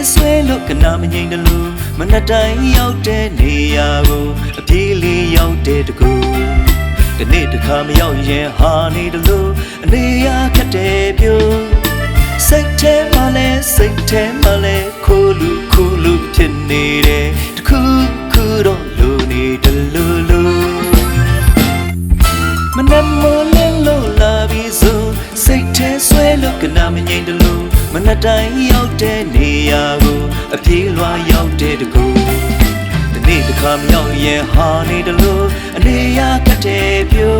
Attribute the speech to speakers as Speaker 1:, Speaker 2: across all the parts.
Speaker 1: လို့ကနာမငိမ့်တယ်လို့မနက်တိုင်းရောက်တဲ့နေရာကိုအပြေးလေးရောက်တဲ့တကူဒီနေ့တစ်ခါမရောက်ရင်ဟာနေတယ်လို့အနေရခက်တယ်ပြိုစိတ်ထဲမှာလဲစိတ်ထဲမှာလဲခိုးလူခိုးလူဖြစ်နေတယ်တခုခုတော့လူနေတယ်လို့လို့မနက်မိုးလင်းလို့လာပြီးဆိုစိတ်ထဲဆွဲလို့ကနာမငိမ့်တယ်လို့မနက်တိုင်းရောက် တဲ့နေရာကိုအပြေးလွှာရောက်တဲ့တကူဒီနေ့တစ်ခါမရောက်ရင်ဟာနေတယ်လို့အနေရကတဲ့ပြို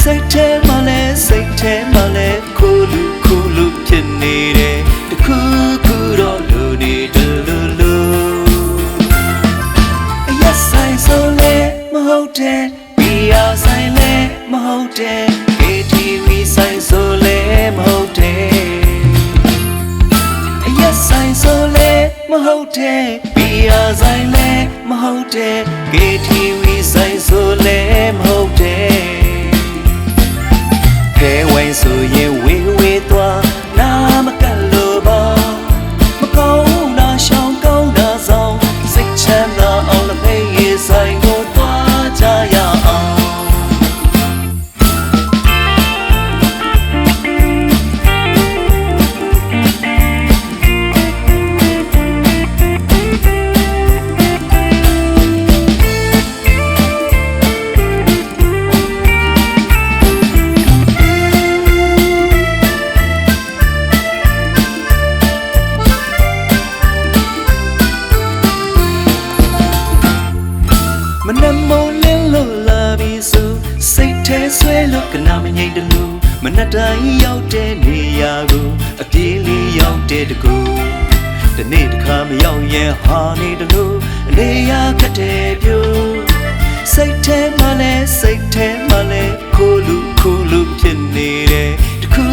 Speaker 1: စိတ်ထဲမှာလဲစိတ်ထဲမှာလဲခိုးလူခိုးလူဖြစ်နေတယ်တခုခုတော့လူနေတယ်လို့လို့အရက်ဆိုင်ဆိုလဲမဟုတ်တဲ့ဘီယာဆိုင်လဲမဟုတ်တဲ့ KTV ဆိုင်ဆိုလဲ ဟုတ်တဲ့ဘီယာဆိုင်လဲမဟုတ်တဲ့ KTV ဆိုင်ဆိုလဲမဟုတ်တဲ့ဖဲဝိုင်းဆိုရင် ဆွဲလို့ကနာမငိမ့်တယ်လို့မနက်တိုင်းရောက်တဲ့နေရာကိုအပြေးလေးရောက်တဲ့တကူဒီနေ့တစ်ခါမရောက်ရင်ဟာနေတယ်လို့အနေရခက်တဲ့ပြိုစိတ်ထဲမှာလဲစိတ်ထဲမှာလဲခိုးလူခိုးလူဖြစ်နေတယ်တခု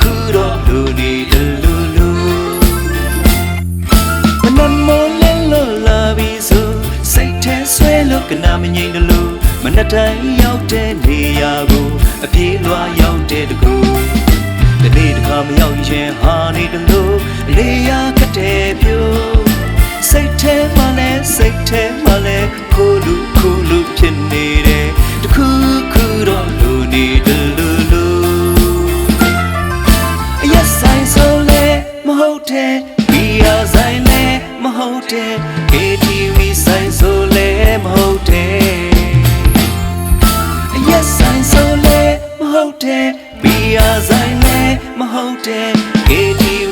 Speaker 1: ခုတော့လူနေတယ်လို့လို့မနက်မိုးလင်းလို့လာပြီးဆိုစိတ်ထဲဆွဲလို့ကနာမငိမ့်တယ်လို့မနက်တိုင်းရောက်တဲ့နေ ရာကိုအပြေးလွှာရောက်တဲ့တကူဒီနေ့တစ်ခါမရောက်ရင်ဟာနေတယ်လို့အလေးရကတဲ့ပြိုစိတ်ထဲမှာလဲစိတ်ထဲမှာလဲခိုးလူခိုးလူဖြစ်နေတယ်တခုခုတော့လူနေတယ်လို့လို့အရက်ဆိုင်ဆိုလဲမဟုတ်တဲ့ဘီယာဆိုင်လဲမဟုတ်တဲ့ KTV dead. It